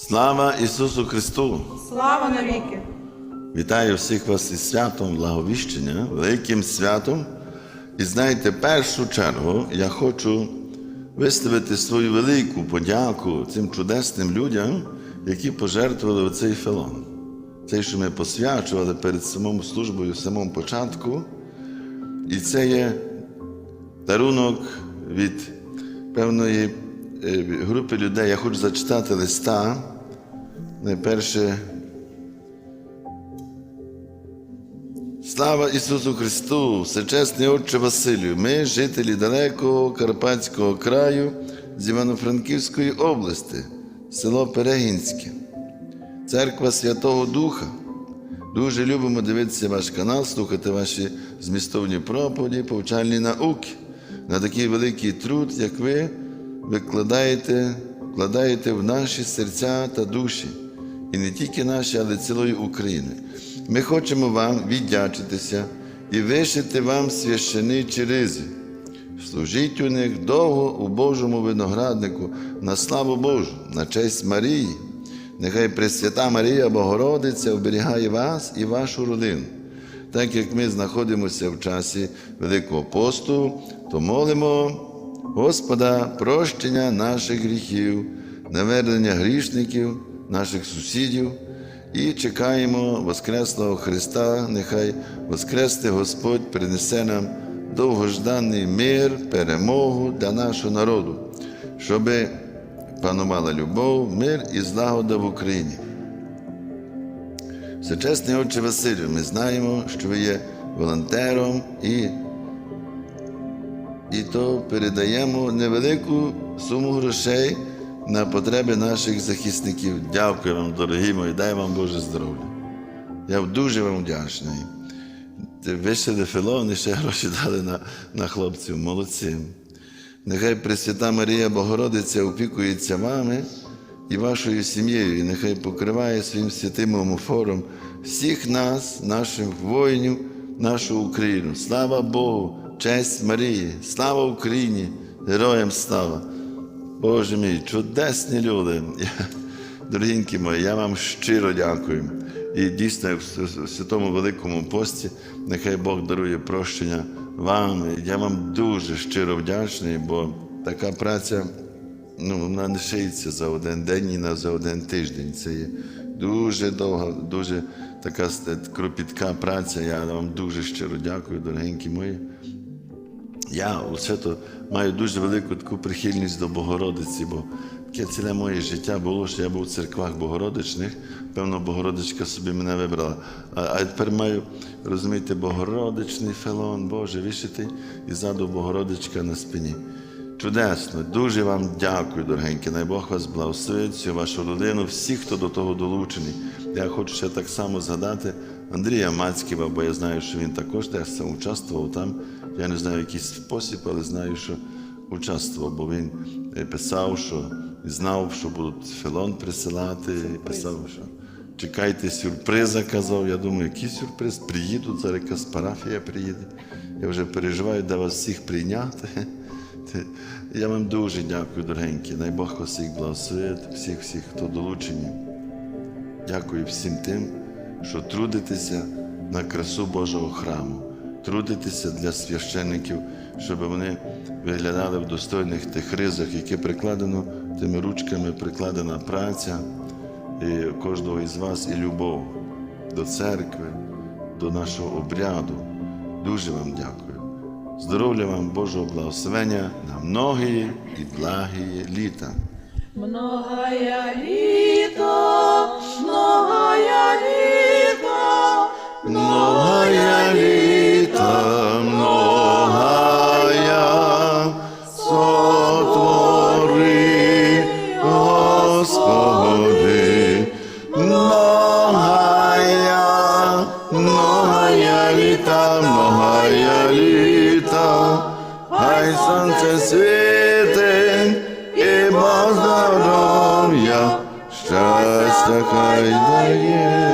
Слава Ісусу Христу! Слава навіки! Вітаю всіх вас із святом благовіщення, великим святом. І знаєте, в першу чергу я хочу виставити свою велику подяку цим чудесним людям, які пожертвували цей фелон. Цей, що ми посвячували перед самою службою в самому початку. І це є дарунок від певної групи людей. Я хочу зачитати листа. Найперше. Слава Ісусу Христу! Всечесний Отче Василю! Ми, жителі далекого Карпатського краю з Івано-Франківської області, село Перегінське, церква Святого Духа. Дуже любимо дивитися ваш канал, слухати ваші змістовні проповіді, повчальні науки. На такий великий труд, як ви викладаєте, вкладаєте в наші серця та душі, і не тільки наші, але цілої України. Ми хочемо вам віддячитися і вишити вам священичі ризи. Служіть у них довго у Божому винограднику на славу Божу, на честь Марії. Нехай Пресвята Марія Богородиця оберігає вас і вашу родину. Так як ми знаходимося в часі Великого посту, то молимо Господа прощення наших гріхів, навернення грішників, наших сусідів і чекаємо Воскреслого Христа. Нехай Воскресний Господь принесе нам довгожданий мир, перемогу для нашого народу, щоби панувала любов, мир і злагода в Україні. Всечесний Отче Василю, ми знаємо, що ви є волонтером і, і то передаємо невелику суму грошей на потреби наших захисників. Дякую вам, дорогі мої, дай вам Боже здоров'я. Я дуже вам вдячний. Вишили філон і ще гроші дали на, на хлопців. Молодці. Нехай Пресвята Марія Богородиця опікується вами і вашою сім'єю, і нехай покриває своїм святим омофором всіх нас, наших воїнів, нашу Україну. Слава Богу, честь Марії, слава Україні, героям слава. Боже мій, чудесні люди. Дорогінькі мої, я вам щиро дякую. І дійсно, в святому великому пості, нехай Бог дарує прощення вам. Я вам дуже щиро вдячний, бо така праця ну, вона не шиється за один день і на за один тиждень. Це є дуже довга, дуже така кропітка праця. Я вам дуже щиро дякую, дорогенькі мої. Я то маю дуже велику таку прихильність до Богородиці, бо таке ціле моє життя було, що я був в церквах Богородичних. Певно, Богородичка собі мене вибрала. А, а тепер маю, розумієте, Богородичний фелон, Боже, вишитий і ззаду Богородичка на спині. Чудесно, дуже вам дякую, дорогенькі. Най Бог вас благословить, всю вашу родину, всіх, хто до того долучений. Я хочу ще так само згадати Андрія Мацьківа, бо я знаю, що він також теж сам участвував там. Я не знаю, який спосіб, але знаю, що участвував, бо він е, писав, що знав, що будуть філон присилати, і писав, що чекайте сюрприза, казав. Я думаю, який сюрприз? Приїдуть, зараз якась парафія приїде. Я вже переживаю, де вас всіх прийняти. Я вам дуже дякую, дорогенькі. Най Бог вас всіх благословить, всіх, всіх, хто долучені. Дякую всім тим, що трудитеся на красу Божого храму, трудитеся для священників, щоб вони виглядали в достойних тих ризах, які прикладено тими ручками, прикладена праця і кожного із вас і любов до церкви, до нашого обряду. Дуже вам дякую. Здоров'я вам, Божого благословення на многі і благі літа. Многая літо, многая літо, Многая літа, многая, сотвори, Господи, многая, многая літа, многая літа, хай сонце світить і Бог здоров'я, щастя хай дає.